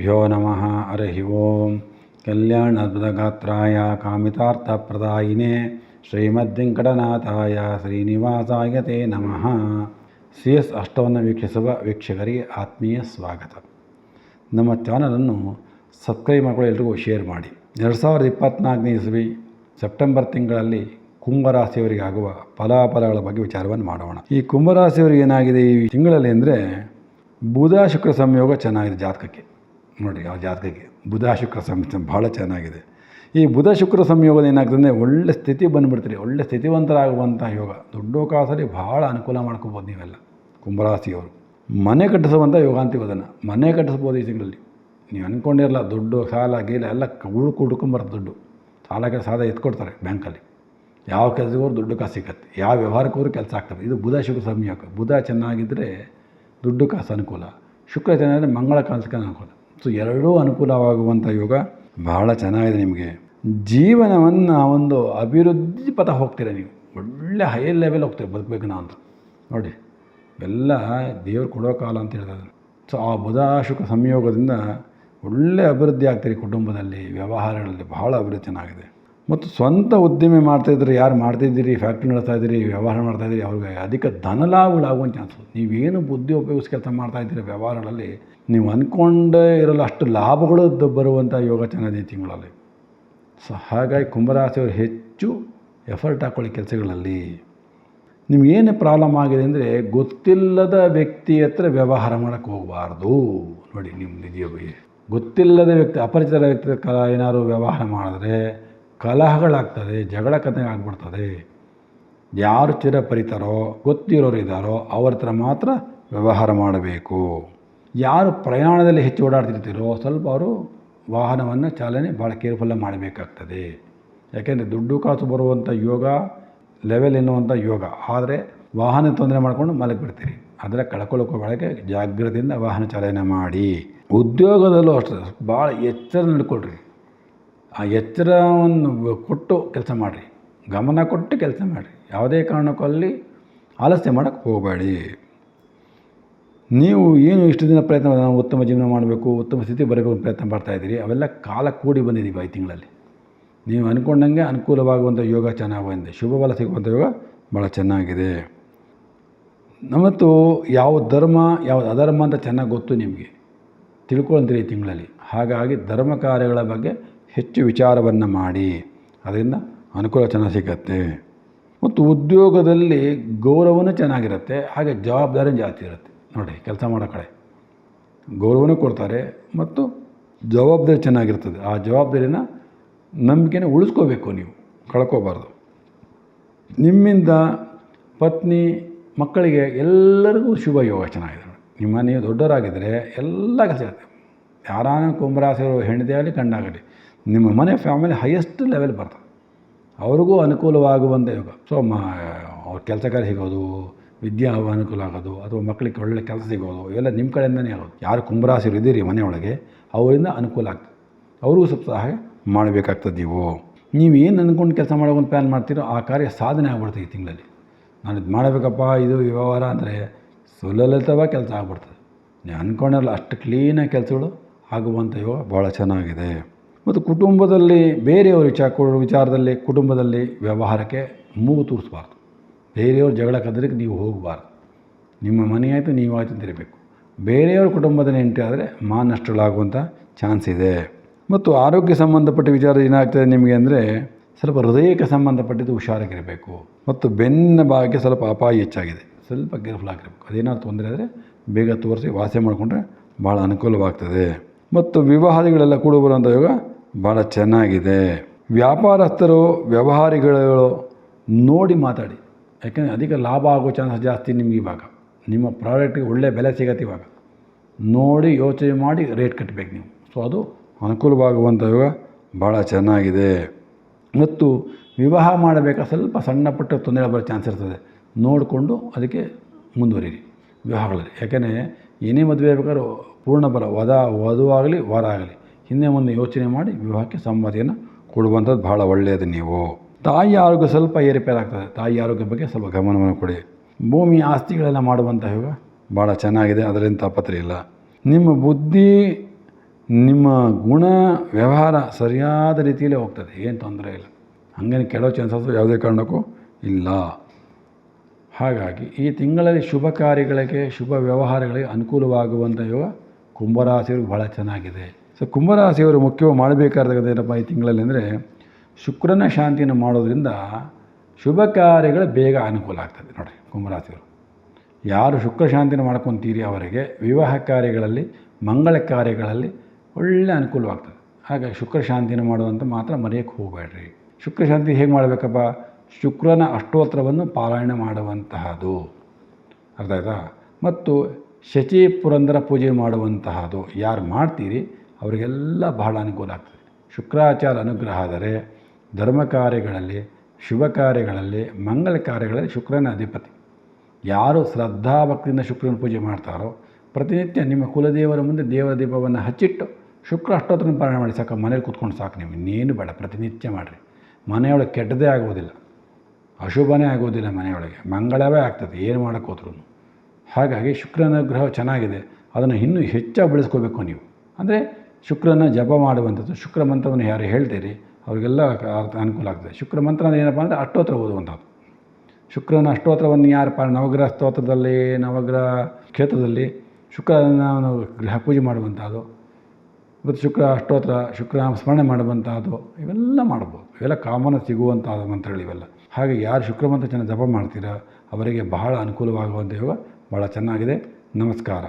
ಶ್ರೀಗುರುಭ್ಯೋ ನಮಃ. ಹರಿ ಓಂ. ಕಲ್ಯಾಣದ್ಭುತಗಾತ್ರಾಯ ಕಾಮಿತಾರ್ಥಪ್ರದಾಯಿನೇ ಶ್ರೀಮದ್ವೆಂಕಟನಾಥಾಯ ಶ್ರೀನಿವಾಸಾಯ ತೇ ನಮಃ. ಸಿ ಎಸ್ ಅಷ್ಟವನ್ನು ವೀಕ್ಷಿಸುವ ವೀಕ್ಷಕರಿಗೆ ಆತ್ಮೀಯ ಸ್ವಾಗತ. ನಮ್ಮ ಚಾನಲನ್ನು ಸಬ್ಸ್ಕ್ರೈಬ್ ಮಾಡಿಕೊಳ್ಳಿ, ಎಲ್ರಿಗೂ ಶೇರ್ ಮಾಡಿ. ಎರಡು ಸಾವಿರದ ಇಪ್ಪತ್ತ್ನಾಲ್ಕನೇ ಇಸ್ವಿ ಸೆಪ್ಟೆಂಬರ್ ತಿಂಗಳಲ್ಲಿ ಕುಂಭರಾಶಿಯವರಿಗೆ ಆಗುವ ಫಲಾಫಲಗಳ ಬಗ್ಗೆ ವಿಚಾರವನ್ನು ಮಾಡೋಣ. ಈ ಕುಂಭರಾಶಿಯವರಿಗೆ ಏನಾಗಿದೆ ಈ ತಿಂಗಳಲ್ಲಿ ಅಂದರೆ ಬುಧ ಶುಕ್ರ ಸಂಯೋಗ ಚೆನ್ನಾಗಿದೆ ಜಾತಕಕ್ಕೆ. ನೋಡಿ, ಆ ಜಾತಕಕ್ಕೆ ಬುಧ ಶುಕ್ರ ಸಂಯೋಗ ಭಾಳ ಚೆನ್ನಾಗಿದೆ. ಈ ಬುಧ ಶುಕ್ರ ಸಂಯೋಗದ ಏನಾಗ್ತದೆ ಒಳ್ಳೆ ಸ್ಥಿತಿ ಬಂದುಬಿಡ್ತೀರಿ, ಒಳ್ಳೆ ಸ್ಥಿತಿವಂತರಾಗುವಂಥ ಯೋಗ. ದೊಡ್ಡ ಕಾಸಲ್ಲಿ ಭಾಳ ಅನುಕೂಲ ಮಾಡ್ಕೋಬೋದು ನೀವೆಲ್ಲ, ಕುಂಭರಾಶಿಯವರು. ಮನೆ ಕಟ್ಟಿಸುವಂಥ ಯೋಗ ಅಂತೀವಿ ಅದನ್ನು ಮನೆ ಕಟ್ಟಿಸ್ಬೋದು ಈ ತಿಂಗಳಲ್ಲಿ. ನೀವು ಅಂದ್ಕೊಂಡಿರಲ್ಲ ದುಡ್ಡು, ಸಾಲ, ಗೀಲ ಎಲ್ಲ ಉಳ್ಕು ಹುಡ್ಕೊಂಬರ್ದು ದುಡ್ಡು. ಸಾಲಕ್ಕೆ ಸಾಲ ಎತ್ಕೊಡ್ತಾರೆ ಬ್ಯಾಂಕಲ್ಲಿ. ಯಾವ ಕೆಲಸಕ್ಕೂ ದುಡ್ಡು ಕಾಸು ಸಿಗತ್ತೆ, ಯಾವ ವ್ಯವಹಾರಕ್ಕೂ ಕೆಲಸ ಆಗ್ತದೆ. ಇದು ಬುಧ ಶುಕ್ರ ಸಂಯೋಗ. ಬುಧ ಚೆನ್ನಾಗಿದ್ದರೆ ದುಡ್ಡು ಕಾಸು ಅನುಕೂಲ. ಶುಕ್ರ ಚೆನ್ನಾಗಿದ್ದರೆ ಮಂಗಳ ಕಾಸಕ್ಕೆ ಅನುಕೂಲ. ಸೊ ಎರಡೂ ಅನುಕೂಲವಾಗುವಂಥ ಯೋಗ ಬಹಳ ಚೆನ್ನಾಗಿದೆ ನಿಮಗೆ. ಜೀವನವನ್ನು ಒಂದು ಅಭಿವೃದ್ಧಿ ಪಥ ಹೋಗ್ತೀರ ನೀವು? ಒಳ್ಳೆ ಹೈ ಲೆವೆಲ್ ಹೋಗ್ತೀರಿ ಬದುಕಬೇಕು ನಾ ಅಂತ? ನೋಡಿ ಎಲ್ಲ ದೇವ್ರು ಕೊಡೋ ಕಾಲ ಅಂತ ಹೇಳ್ತಾರೆ ಸೊ, ಆ ಬುಧ ಶುಕ್ರ ಸಂಯೋಗದಿಂದ ಒಳ್ಳೆ ಅಭಿವೃದ್ಧಿ ಆಗ್ತೀರಿ ಕುಟುಂಬದಲ್ಲಿ, ವ್ಯವಹಾರಗಳಲ್ಲಿ ಬಹಳ ಅಭಿವೃದ್ಧಿ ಚೆನ್ನಾಗಿದೆ. ಮತ್ತು ಸ್ವಂತ ಉದ್ದಿಮೆ ಮಾಡ್ತಾಯಿದ್ರೆ ಯಾರು ಮಾಡ್ತಿದ್ದೀರಿ ಫ್ಯಾಕ್ಟ್ರಿ ನಡೆಸ್ತಾ ಇದ್ದೀರಿ, ವ್ಯವಹಾರ ಮಾಡ್ತಾಯಿದ್ದೀರಿ ಅವ್ರಿಗೆ ಅಧಿಕ ಧನಲಾಭಗಳಾಗುವಂಥ ಚಾನ್ಸ್ ನೀವೇನು ಬುದ್ಧಿ ಉಪಯೋಗಿಸಿ ಕೆಲಸ ಮಾಡ್ತಾಯಿದ್ದೀರಿ ವ್ಯವಹಾರಗಳಲ್ಲಿ, ನೀವು ಅಂದ್ಕೊಂಡೇ ಇರಲ್ಲ ಅಷ್ಟು ಲಾಭಗಳು ಬರುವಂಥ ಯೋಗ ಚೆನ್ನಾಗಿದೆ ತಿಂಗಳಲ್ಲಿ. ಸೊ ಹಾಗಾಗಿ ಕುಂಭರಾಶಿಯವರು ಹೆಚ್ಚು ಎಫರ್ಟ್ ಹಾಕ್ಕೊಳ್ಳಿ ಕೆಲಸಗಳಲ್ಲಿ. ನಿಮಗೇನು ಪ್ರಾಬ್ಲಮ್ ಆಗಿದೆ ಅಂದರೆ ಗೊತ್ತಿಲ್ಲದ ವ್ಯಕ್ತಿ ಹತ್ರ ವ್ಯವಹಾರ ಮಾಡೋಕ್ಕೆ ಹೋಗಬಾರ್ದು. ನೋಡಿ ನಿಮ್ಮ ನಿಧಿಯ ಗೊತ್ತಿಲ್ಲದ ವ್ಯಕ್ತಿ ಅಪರಿಚಿತ ವ್ಯಕ್ತಿ ಏನಾದ್ರು ವ್ಯವಹಾರ ಮಾಡಿದ್ರೆ ಕಲಹಗಳಾಗ್ತದೆ, ಜಗಳ ಕತೆ ಆಗ್ಬಿಡ್ತದೆ. ಯಾರು ಚಿರಪರಿತರೋ, ಗೊತ್ತಿರೋರು ಇದ್ದಾರೋ ಅವ್ರ ಹತ್ರ ಮಾತ್ರ ವ್ಯವಹಾರ ಮಾಡಬೇಕು. ಯಾರು ಪ್ರಯಾಣದಲ್ಲಿ ಹೆಚ್ಚು ಓಡಾಡ್ತಿರ್ತೀರೋ ಸ್ವಲ್ಪ ಅವರು ವಾಹನವನ್ನು ಚಾಲನೆ ಭಾಳ ಕೇರ್ಫುಲ್ಲಾಗಿ ಮಾಡಬೇಕಾಗ್ತದೆ. ಯಾಕೆಂದರೆ ದುಡ್ಡು ಕಾಸು ಬರುವಂಥ ಯೋಗ ಲೆವೆಲ್ ಎನ್ನುವಂಥ ಯೋಗ. ಆದರೆ ವಾಹನ ತೊಂದರೆ ಮಾಡಿಕೊಂಡು ಮಲಗಿಬಿಡ್ತೀರಿ ಅದರ ಕಳ್ಕೊಳ್ಳೋಕೆ ಒಳಗೆ ಜಾಗ್ರತೆಯಿಂದ ವಾಹನ ಚಾಲನೆ ಮಾಡಿ. ಉದ್ಯೋಗದಲ್ಲೂ ಅಷ್ಟೇ, ಭಾಳ ಎಚ್ಚರ ನಡ್ಕೊಳ್ರಿ. ಆ ಎಚ್ಚರವನ್ನು ಕೊಟ್ಟು ಕೆಲಸ ಮಾಡಿರಿ. ಗಮನ ಕೊಟ್ಟು ಕೆಲಸ ಮಾಡಿರಿ. ಯಾವುದೇ ಕಾರಣಕ್ಕೂ ಅಲ್ಲಿ ಆಲಸ್ಯ ಮಾಡೋಕ್ಕೆ ಹೋಗಬೇಡಿ. ನೀವು ಏನು ಇಷ್ಟು ದಿನ ಪ್ರಯತ್ನ ನಾವು ಉತ್ತಮ ಜೀವನ ಮಾಡಬೇಕು, ಉತ್ತಮ ಸ್ಥಿತಿ ಬರಬೇಕು ಪ್ರಯತ್ನ ಮಾಡ್ತಾಯಿದ್ದೀರಿ ಅವೆಲ್ಲ ಕಾಲ ಕೂಡಿ ಬಂದಿದ್ದೀವಿ ಐದು ತಿಂಗಳಲ್ಲಿ. ನೀವು ಅಂದ್ಕೊಂಡಂಗೆ ಅನುಕೂಲವಾಗುವಂಥ ಯೋಗ ಚೆನ್ನಾಗಿ ಶುಭ ಬಲ ಸಿಗುವಂಥ ಯೋಗ ಭಾಳ ಚೆನ್ನಾಗಿದೆ. ಮತ್ತು ಯಾವ ಧರ್ಮ ಯಾವ ಅಧರ್ಮ ಅಂತ ಚೆನ್ನಾಗಿ ಗೊತ್ತು ನಿಮಗೆ. ತಿಳ್ಕೊಳ್ತೀರಿ ಈ ತಿಂಗಳಲ್ಲಿ. ಹಾಗಾಗಿ ಧರ್ಮ ಕಾರ್ಯಗಳ ಬಗ್ಗೆ ಹೆಚ್ಚು ವಿಚಾರವನ್ನು ಮಾಡಿ, ಅದರಿಂದ ಅನುಕೂಲ ಚೆನ್ನಾಗಿ ಸಿಗತ್ತೆ. ಮತ್ತು ಉದ್ಯೋಗದಲ್ಲಿ ಗೌರವನೂ ಚೆನ್ನಾಗಿರುತ್ತೆ, ಹಾಗೆ ಜವಾಬ್ದಾರಿ ಜಾಸ್ತಿ ಇರುತ್ತೆ. ನೋಡಿ, ಕೆಲಸ ಮಾಡೋ ಕಡೆ. ಗೌರವನೂ ಕೊಡ್ತಾರೆ, ಮತ್ತು ಜವಾಬ್ದಾರಿ ಚೆನ್ನಾಗಿರ್ತದೆ. ಆ ಜವಾಬ್ದಾರಿನ ನಂಬಿಕೆನ ಉಳಿಸ್ಕೋಬೇಕು ನೀವು, ಕಳ್ಕೋಬಾರ್ದು. ನಿಮ್ಮಿಂದ ಪತ್ನಿ, ಮಕ್ಕಳಿಗೆ ಎಲ್ಲರಿಗೂ ಶುಭ ಯೋಗ ಚೆನ್ನಾಗಿದೆ ನಿಮ್ಮ ನೀವು ದೊಡ್ಡವರಾಗಿದ್ದರೆ ಎಲ್ಲ ಕೆಲಸ ಇರುತ್ತೆ. ಯಾರಾನ ಕುಂಬರಾಸಿರೋ ಹೆಣ್ಣದೇ ಆಗಲಿ ಗಂಡಾಗಲಿ ನಿಮ್ಮ ಮನೆ ಫ್ಯಾಮಿಲಿ ಹೈಯೆಸ್ಟ್ ಲೆವೆಲ್ ಬರ್ತದೆ ಅವ್ರಿಗೂ ಅನುಕೂಲವಾಗುವಂಥ ಯೋಗ. ಸೊ ಮ, ಅವ್ರ ಕೆಲಸ ಸಿಗೋದು, ವಿದ್ಯಾ ಅನುಕೂಲ ಆಗೋದು, ಅಥವಾ ಮಕ್ಕಳಿಗೆ ಒಳ್ಳೆ ಕೆಲಸ ಸಿಗೋದು, ಇವೆಲ್ಲ ನಿಮ್ಮ ಕಡೆಯಿಂದನೇ ಆಗೋದು. ಯಾರು ಕುಂಭರಾಶಿಯರು ಇದ್ದೀರಿ ಮನೆಯೊಳಗೆ, ಅವರಿಂದ ಅನುಕೂಲ ಆಗ್ತದೆ. ಅವ್ರಿಗೂ ಸ್ವಲ್ಪ ಸಹಾಯ ಮಾಡಬೇಕಾಗ್ತದೆ ನೀವು. ನೀವು ಏನು ಅಂದ್ಕೊಂಡು ಕೆಲಸ ಮಾಡೋಕೆ ಪ್ಲ್ಯಾನ್ ಮಾಡ್ತೀರೋ ಆ ಕಾರ್ಯ ಸಾಧನೆ ಆಗ್ಬಿಡ್ತದೆ ಈ ತಿಂಗಳಲ್ಲಿ. ನಾನು ಇದು ಮಾಡಬೇಕಪ್ಪ, ಇದು ವ್ಯವಹಾರ ಅಂದರೆ ಸುಲಲಿತವಾಗಿ ಕೆಲಸ ಆಗ್ಬಿಡ್ತದೆ. ನೀವು ಅಂದ್ಕೊಂಡಲ್ಲ ಅಷ್ಟು ಕ್ಲೀನಾಗಿ ಕೆಲಸಗಳು ಆಗುವಂಥ ಯೋಗ ಭಾಳ ಚೆನ್ನಾಗಿದೆ. ಮತ್ತು ಕುಟುಂಬದಲ್ಲಿ ಬೇರೆಯವ್ರ ವಿಚಾರ ವಿಚಾರದಲ್ಲಿ ಕುಟುಂಬದಲ್ಲಿ ವ್ಯವಹಾರಕ್ಕೆ ಮೂಗು ತೂರಿಸಬಾರ್ದು. ಬೇರೆಯವ್ರ ಜಗಳ ಕದ್ರಿಗೆ ನೀವು ಹೋಗಬಾರ್ದು. ನಿಮ್ಮ ಮನೆ ಆಯಿತು ನೀವಾಯಿತು ಅಂತ ಇರಬೇಕು. ಬೇರೆಯವ್ರ ಕುಟುಂಬದ ನೆಂಟು ಆದರೆ ಮಾನಷ್ಟಗಳಾಗುವಂಥ ಚಾನ್ಸ್ ಇದೆ. ಮತ್ತು ಆರೋಗ್ಯ ಸಂಬಂಧಪಟ್ಟ ವಿಚಾರ ಏನಾಗ್ತದೆ ನಿಮಗೆ ಅಂದರೆ ಸ್ವಲ್ಪ ಹೃದಯಕ್ಕೆ ಸಂಬಂಧಪಟ್ಟಿದ್ದು ಹುಷಾರಾಗಿರಬೇಕು. ಮತ್ತು ಬೆನ್ನ ಭಾಗಕ್ಕೆ ಸ್ವಲ್ಪ ಅಪಾಯ ಹೆಚ್ಚಾಗಿದೆ. ಸ್ವಲ್ಪ ಕೇರ್ಫುಲ್ ಆಗಿರಬೇಕು. ಅದೇನಾದ್ರು ತೊಂದರೆ ಆದರೆ ಬೇಗ ತೋರಿಸಿ ವಾಸಿ ಮಾಡಿಕೊಂಡ್ರೆ ಭಾಳ ಅನುಕೂಲವಾಗ್ತದೆ. ಮತ್ತು ವಿವಾಹಗಳೆಲ್ಲ ಕೂಡ ಬರುವಂಥ ಯೋಗ ಭಾಳ ಚೆನ್ನಾಗಿದೆ. ವ್ಯಾಪಾರಸ್ಥರು ವ್ಯವಹಾರಿಗಳು ನೋಡಿ ಮಾತಾಡಿ. ಯಾಕೆಂದರೆ ಅಧಿಕ ಲಾಭ ಆಗೋ ಚಾನ್ಸ್ ಜಾಸ್ತಿ ನಿಮ್ಗೆ ಇವಾಗ ನಿಮ್ಮ ಪ್ರಾಡಕ್ಟಿಗೆ ಒಳ್ಳೆ ಬೆಲೆ ಸಿಗತ್ತೆ ಇವಾಗ. ನೋಡಿ, ಯೋಚನೆ ಮಾಡಿ ರೇಟ್ ಕಟ್ಟಬೇಕು ನೀವು. ಸೊ ಅದು ಅನುಕೂಲವಾಗುವಂಥ ಯೋಗ ಭಾಳ ಚೆನ್ನಾಗಿದೆ. ಮತ್ತು ವಿವಾಹ ಮಾಡಬೇಕಾ ಸ್ವಲ್ಪ ಸಣ್ಣ ಪುಟ್ಟ ತೊಂದರೆ ಬರೋ ಚಾನ್ಸ್ ಇರ್ತದೆ. ನೋಡಿಕೊಂಡು ಅದಕ್ಕೆ ಮುಂದುವರಿರಿ ವಿವಾಹಗಳಲ್ಲಿ. ಯಾಕೆಂದರೆ ಏನೇ ಮದುವೆ ಆಗ್ಬೇಕಾದ್ರೂ ಪೂರ್ಣ ಬರ ವದ ವಧುವಾಗಲಿ ವರ ಆಗಲಿ. ಹಿಂದೆ ಮುಂದೆ ಯೋಚನೆ ಮಾಡಿ ವಿವಾಹಕ್ಕೆ ಸಮ್ಮತಿಯನ್ನು ಕೊಡುವಂಥದ್ದು ಭಾಳ ಒಳ್ಳೆಯದು ನೀವು. ತಾಯಿ ಆರೋಗ್ಯ ಸ್ವಲ್ಪ ಏರುಪೇರಾಗ್ತದೆ. ತಾಯಿ ಆರೋಗ್ಯ ಬಗ್ಗೆ ಸ್ವಲ್ಪ ಗಮನವನ್ನು ಕೊಡಿ. ಭೂಮಿ ಆಸ್ತಿಗಳೆಲ್ಲ ಮಾಡುವಂಥ ಯೋಗ ಭಾಳ ಚೆನ್ನಾಗಿದೆ. ಅದರಿಂದ ತಾಪತ್ರೆ ಇಲ್ಲ ನಿಮ್ಮ ಬುದ್ಧಿ, ನಿಮ್ಮ ಗುಣ, ವ್ಯವಹಾರ ಸರಿಯಾದ ರೀತಿಯಲ್ಲೇ ಹೋಗ್ತದೆ. ಏನು ತೊಂದರೆ ಇಲ್ಲ. ಹಂಗೇನು ಕೆಡೋ ಚಾನ್ಸಸ್ ಯಾವುದೇ ಕಾರಣಕ್ಕೂ ಇಲ್ಲ. ಹಾಗಾಗಿ ಈ ತಿಂಗಳಲ್ಲಿ ಶುಭ ಕಾರ್ಯಗಳಿಗೆ, ಶುಭ ವ್ಯವಹಾರಗಳಿಗೆ ಅನುಕೂಲವಾಗುವಂಥ ಯೋಗ ಕುಂಭರಾಶಿಯು ಭಾಳ ಚೆನ್ನಾಗಿದೆ. ಸೊ ಕುಂಭರಾಶಿಯವರು ಮುಖ್ಯವಾಗಿ ಮಾಡಬೇಕಾದ ಏನಪ್ಪ ಈ ತಿಂಗಳಲ್ಲಿ ಅಂದರೆ, ಶುಕ್ರನ ಶಾಂತಿಯನ್ನು ಮಾಡೋದ್ರಿಂದ ಶುಭ ಕಾರ್ಯಗಳು ಬೇಗ ಅನುಕೂಲ ಆಗ್ತದೆ ನೋಡಿ ಕುಂಭರಾಶಿಯವರು ಯಾರು ಶುಕ್ರ ಶಾಂತಿನ ಮಾಡ್ಕೊತೀರಿ ಅವರಿಗೆ, ವಿವಾಹ ಕಾರ್ಯಗಳಲ್ಲಿ, ಮಂಗಳ ಕಾರ್ಯಗಳಲ್ಲಿ ಒಳ್ಳೆ ಅನುಕೂಲವಾಗ್ತದೆ. ಹಾಗಾಗಿ ಶುಕ್ರ ಶಾಂತಿನ ಮಾಡುವಂಥ ಮಾತ್ರ ಮರೆಯೋಕ್ಕೆ ಹೋಗಬೇಡ್ರಿ. ಶುಕ್ರ ಶಾಂತಿ ಹೇಗೆ ಮಾಡಬೇಕಪ್ಪ? ಶುಕ್ರನ ಅಷ್ಟೋತ್ತರವನ್ನು ಪಾರಾಯಣ ಮಾಡುವಂತಹದು. ಅರ್ಥ ಆಯ್ತಾ? ಮತ್ತು ಶಚಿ ಪುರಂದರ ಪೂಜೆ ಮಾಡುವಂತಹದು. ಯಾರು ಮಾಡ್ತೀರಿ? ಅವರಿಗೆಲ್ಲ ಬಹಳ ಅನುಕೂಲ ಆಗ್ತದೆ. ಶುಕ್ರಾಚಾರ ಅನುಗ್ರಹ ಆದರೆ ಧರ್ಮ ಕಾರ್ಯಗಳಲ್ಲಿ, ಶುಭ ಕಾರ್ಯಗಳಲ್ಲಿ, ಮಂಗಳ ಕಾರ್ಯಗಳಲ್ಲಿ ಶುಕ್ರನ ಅಧಿಪತಿ. ಯಾರು ಶ್ರದ್ಧಾಭಕ್ತಿಯಿಂದ ಶುಕ್ರನ ಪೂಜೆ ಮಾಡ್ತಾರೋ, ಪ್ರತಿನಿತ್ಯ ನಿಮ್ಮ ಕುಲದೇವರ ಮುಂದೆ ದೇವರ ದೀಪವನ್ನು ಹಚ್ಚಿಟ್ಟು ಶುಕ್ರ ಅಷ್ಟೋತ್ತರನ ಪಾರಾಯಣ ಮಾಡಿ ಸಾಕು, ಮನೇಲಿ ಕೂತ್ಕೊಂಡು ಸಾಕು, ನೀವು ಇನ್ನೇನು ಬೇಡ, ಪ್ರತಿನಿತ್ಯ ಮಾಡಿರಿ. ಮನೆಯೊಳಗೆ ಕೆಟ್ಟದೇ ಆಗೋದಿಲ್ಲ. ಅಶುಭನೇ ಆಗೋದಿಲ್ಲ ಮನೆಯೊಳಗೆ, ಮಂಗಳವೇ ಆಗ್ತದೆ, ಏನು ಮಾಡೋಕ್ಕೋದ್ರೂ ಹಾಗಾಗಿ ಶುಕ್ರನ ಗ್ರಹ ಚೆನ್ನಾಗಿದೆ, ಅದನ್ನು ಇನ್ನೂ ಹೆಚ್ಚಾಗಿ ಬೆಳೆಸ್ಕೋಬೇಕು ನೀವು. ಅಂದರೆ ಶುಕ್ರನ ಜಪ ಮಾಡುವಂಥದ್ದು, ಶುಕ್ರ ಮಂತ್ರವನ್ನು ಯಾರು ಹೇಳ್ತೀರಿ? ಅವರಿಗೆಲ್ಲ ಅರ್ಥ ಅನುಕೂಲ ಆಗ್ತದೆ. ಶುಕ್ರ ಮಂತ್ರ ಅಂದರೆ ಏನಪ್ಪ ಅಂದರೆ ಅಷ್ಟೋತ್ರ ಓದುವಂಥದ್ದು. ಶುಕ್ರನ ಅಷ್ಟೋತ್ರವನ್ನು ಯಾರು ನವಗ್ರಹ ಸ್ತೋತ್ರದಲ್ಲಿ, ನವಗ್ರಹ ಕ್ಷೇತ್ರದಲ್ಲಿ ಶುಕ್ರನ ಗೃಹ ಪೂಜೆ ಮಾಡುವಂಥದ್ದು, ಮತ್ತು ಶುಕ್ರ ಅಷ್ಟೋತ್ರ, ಶುಕ್ರ ಸ್ಮರಣೆ ಮಾಡುವಂಥದ್ದು, ಇವೆಲ್ಲ ಮಾಡ್ಬೋದು. ಇವೆಲ್ಲ ಕಾಮನ್ ಸಿಗುವಂಥ ಮಂತ್ರಗಳು ಇವೆಲ್ಲ. ಹಾಗೆ ಯಾರು ಶುಕ್ರ ಮಂತ್ರ ಚೆನ್ನಾಗಿ ಜಪ ಮಾಡ್ತೀರಾ, ಅವರಿಗೆ ಬಹಳ ಅನುಕೂಲವಾಗುವಂಥ ಯೋಗ ಭಾಳ ಚೆನ್ನಾಗಿದೆ. ನಮಸ್ಕಾರ.